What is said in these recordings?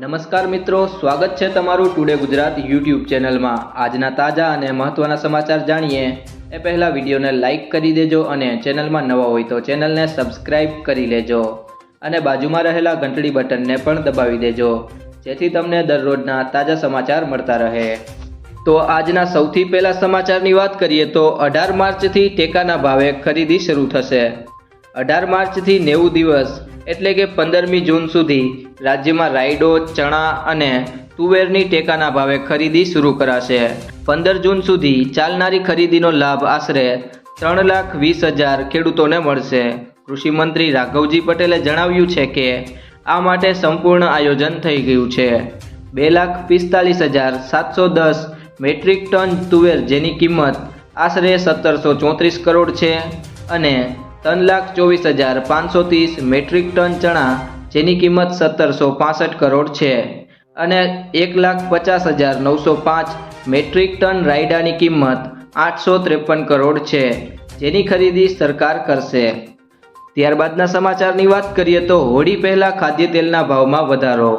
નમસ્કાર મિત્રો, સ્વાગત છે તમારું ટુડે ગુજરાત યુટ્યુબ ચેનલમાં. આજના તાજા અને મહત્વના સમાચાર જાણીએ. એ પહેલાં વિડીયોને લાઇક કરી દેજો અને ચેનલમાં નવા હોય તો ચેનલને સબસ્ક્રાઇબ કરી લેજો. અને બાજુમાં રહેલા ઘંટડી બટનને પણ દબાવી દેજો, જેથી તમને દરરોજના તાજા સમાચાર મળતા રહે. તો આજના સૌથી પહેલા સમાચારની વાત કરીએ તો અઢાર માર્ચથી ટેકાના ભાવે ખરીદી શરૂ થશે. અઢાર માર્ચથી નેવું દિવસ એટલે કે પંદરમી જૂન સુધી રાજ્યમાં રાયડો, ચણા અને તુવેરની ટેકાના ભાવે ખરીદી શરૂ કરાશે. પંદર જૂન સુધી ચાલનારી ખરીદીનો લાભ આશરે ત્રણ લાખ વીસ હજાર ખેડૂતોને મળશે. કૃષિમંત્રી રાઘવજી પટેલે જણાવ્યું છે કે આ માટે સંપૂર્ણ આયોજન થઈ ગયું છે. બે લાખ પિસ્તાલીસ હજાર સાતસો દસ મેટ્રિક ટન તુવેર જેની કિંમત આશરે સત્તરસો ચોત્રીસ કરોડ છે અને ત્રણ લાખ ચોવીસ હજાર પાંચસો ત્રીસ મેટ્રિક ટન ચણા, જેની કિંમત સત્તરસો પાસઠ કરોડ છે. અને એક લાખ પચાસ હજાર નવસો પાંચ મેટ્રિક ટન રાયડાની કિંમત આઠસો ત્રેપન કરોડ છે, જેની ખરીદી સરકાર કરશે. ત્યારબાદના સમાચારની વાત કરીએ તો હોળી પહેલાં ખાદ્ય તેલના ભાવમાં વધારો.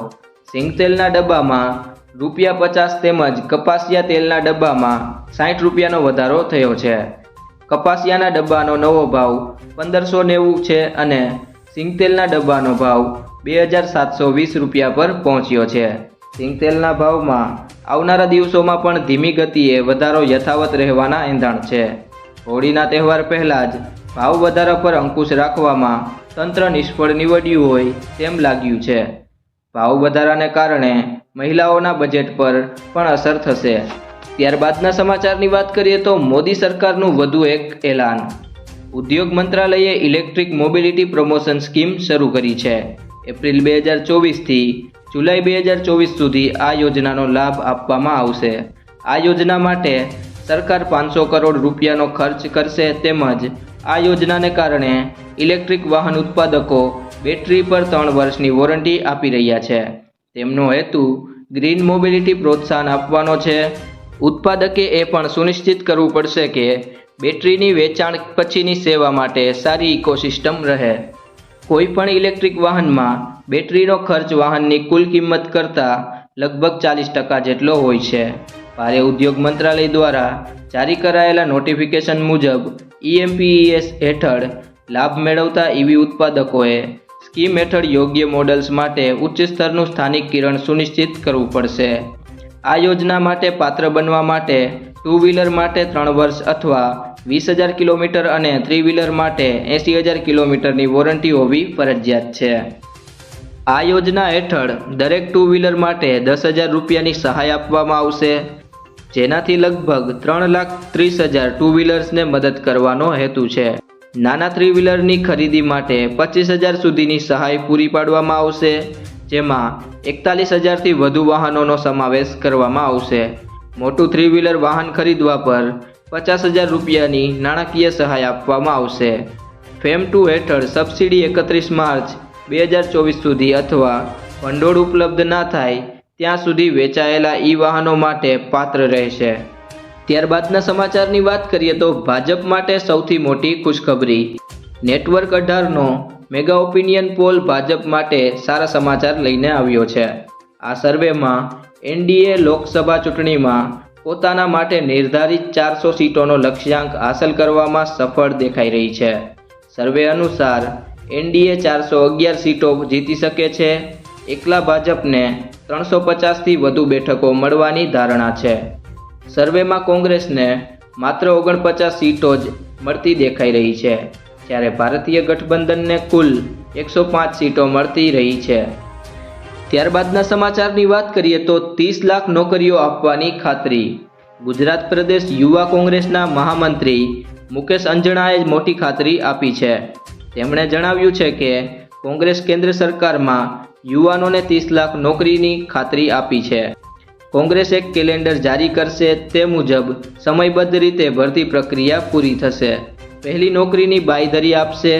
સિંગતેલના ડબ્બામાં રૂપિયા પચાસ તેમજ કપાસિયા તેલના ડબ્બામાં સાઠ રૂપિયાનો વધારો થયો છે. કપાસિયાના ડબ્બાનો નવો ભાવ પંદરસો નેવું છે અને સિંગતેલના ડબ્બાનો ભાવ બે હજાર સાતસો વીસ રૂપિયા પર પહોંચ્યો છે. સિંગતેલના ભાવમાં આવનારા દિવસોમાં પણ ધીમી ગતિએ વધારો યથાવત રહેવાના એંધાણ છે. હોળીના તહેવાર પહેલાં જ ભાવ વધારા પર અંકુશ રાખવામાં તંત્ર નિષ્ફળ નીવડ્યું હોય તેમ લાગ્યું છે. ભાવ વધારાને કારણે મહિલાઓના બજેટ પર પણ અસર થશે. ત્યારબાદના સમાચારની વાત કરીએ તો મોદી સરકારનું વધુ એક એલાન. ઉદ્યોગ મંત્રાલયે ઇલેક્ટ્રિક મોબિલિટી પ્રમોશન સ્કીમ શરૂ કરી છે. એપ્રિલ બે હજાર ચોવીસથી જુલાઈ બે હજાર ચોવીસ સુધી આ યોજનાનો લાભ આપવામાં આવશે. આ યોજના માટે સરકાર પાંચસો કરોડ રૂપિયાનો ખર્ચ કરશે તેમજ આ યોજનાને કારણે ઇલેક્ટ્રિક વાહન ઉત્પાદકો બેટરી પર ત્રણ વર્ષની વોરંટી આપી રહ્યા છે. તેમનો હેતુ ગ્રીન મોબિલિટી પ્રોત્સાહન આપવાનો છે. ઉત્પાદકે એ પણ સુનિશ્ચિત કરવું પડશે કે બેટરીની વેચાણ પછીની સેવા માટે સારી ઇકોસિસ્ટમ રહે. કોઈ પણ ઇલેક્ટ્રિક વાહનમાં બેટરીનો ખર્ચ વાહનની કુલ કિંમત કરતાં લગભગ ચાલીસ ટકા જેટલો હોય છે. ભારે ઉદ્યોગ મંત્રાલય દ્વારા જારી કરાયેલા નોટિફિકેશન મુજબ ઈએમપીઈએસ હેઠળ લાભ મેળવતા ઈવી ઉત્પાદકોએ સ્કીમ હેઠળ યોગ્ય મોડલ્સ માટે ઉચ્ચ સ્તરનું સ્થાનિક કિરણ સુનિશ્ચિત કરવું પડશે. આ યોજના માટે પાત્ર બનવા માટે ટુ વ્હીલર માટે ત્રણ વર્ષ અથવા વીસ હજાર કિલોમીટર અને થ્રી વ્હીલર માટે એંસી હજાર કિલોમીટરની વોરંટી હોવી ફરજિયાત છે. આ યોજના હેઠળ દરેક ટુ વ્હીલર માટે દસ હજાર રૂપિયાની સહાય આપવામાં આવશે, જેનાથી લગભગ ત્રણ લાખ ત્રીસ હજાર ટુ વ્હીલર્સને મદદ કરવાનો હેતુ છે. નાના થ્રી વ્હીલરની ખરીદી માટે પચીસ હજાર સુધીની સહાય પૂરી પાડવામાં આવશે, જેમાં એકતાલીસ હજારથી વધુ વાહનોનો સમાવેશ કરવામાં આવશે. મોટું થ્રી વ્હીલર વાહન ખરીદવા પર પચાસ હજાર રૂપિયાની નાણાકીય સહાય આપવામાં આવશે. ફેમ ટુ હેઠળ સબસિડી એકત્રીસ માર્ચ બે હજાર ચોવીસ સુધી અથવા ભંડોળ ઉપલબ્ધ ના થાય ત્યાં સુધી વેચાયેલા ઈ વાહનો માટે પાત્ર રહેશે. ત્યારબાદના સમાચારની વાત કરીએ તો ભાજપ માટે સૌથી મોટી ખુશખબરી. નેટવર્ક અઢારનો મેગા ઓપિનિયન પોલ ભાજપ માટે સારા સમાચાર લઈને આવ્યો છે. આ સર્વેમાં એનડીએ લોકસભા ચૂંટણીમાં પોતાના માટે નિર્ધારિત ચારસો સીટોનો લક્ષ્યાંક હાંસલ કરવામાં સફળ દેખાઈ રહી છે. સર્વે અનુસાર, એનડીએ ચારસો અગિયાર સીટો જીતી શકે છે. એકલા ભાજપને ત્રણસો પચાસથી વધુ બેઠકો મળવાની ધારણા છે. સર્વેમાં કોંગ્રેસને માત્ર ઓગણપચાસ સીટો જ મળતી દેખાઈ રહી છે, જ્યારે ભારતીય ગઠબંધનને કુલ એકસો પાંચ સીટો મળતી રહી છે. ત્યારબાદના સમાચારની વાત કરીએ તો ત્રીસ લાખ નોકરીઓ આપવાની ખાતરી. ગુજરાત પ્રદેશ યુવા કોંગ્રેસના મહામંત્રી મુકેશ અંજણાએ મોટી ખાતરી આપી છે. તેમણે જણાવ્યું છે કે કોંગ્રેસ કેન્દ્ર સરકારમાં યુવાનોને ત્રીસ લાખ નોકરીની ખાતરી આપી છે. કોંગ્રેસ એક કેલેન્ડર જારી કરશે તે મુજબ સમયબદ્ધ રીતે ભરતી પ્રક્રિયા પૂરી થશે. પહેલી નોકરીની બાંયધરી આપશે,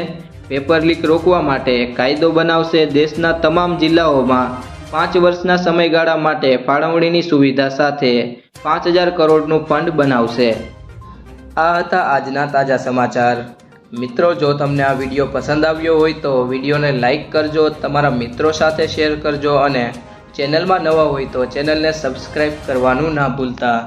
પેપર લીક રોકવા માટે કાયદો બનાવશે દેશના તમામ જિલ્લાઓમાં પાંચ વર્ષના સમયગાળા માટે ફાળવણીની સુવિધા સાથે પાંચ હજાર કરોડનું ફંડ બનાવશે. આ હતા આજના તાજા સમાચાર. મિત્રો, જો તમને આ વીડિયો પસંદ આવ્યો હોય તો વિડીયોને લાઇક કરજો, તમારા મિત્રો સાથે શેર કરજો અને ચેનલમાં નવા હોય તો ચેનલને સબસ્ક્રાઈબ કરવાનું ના ભૂલતા.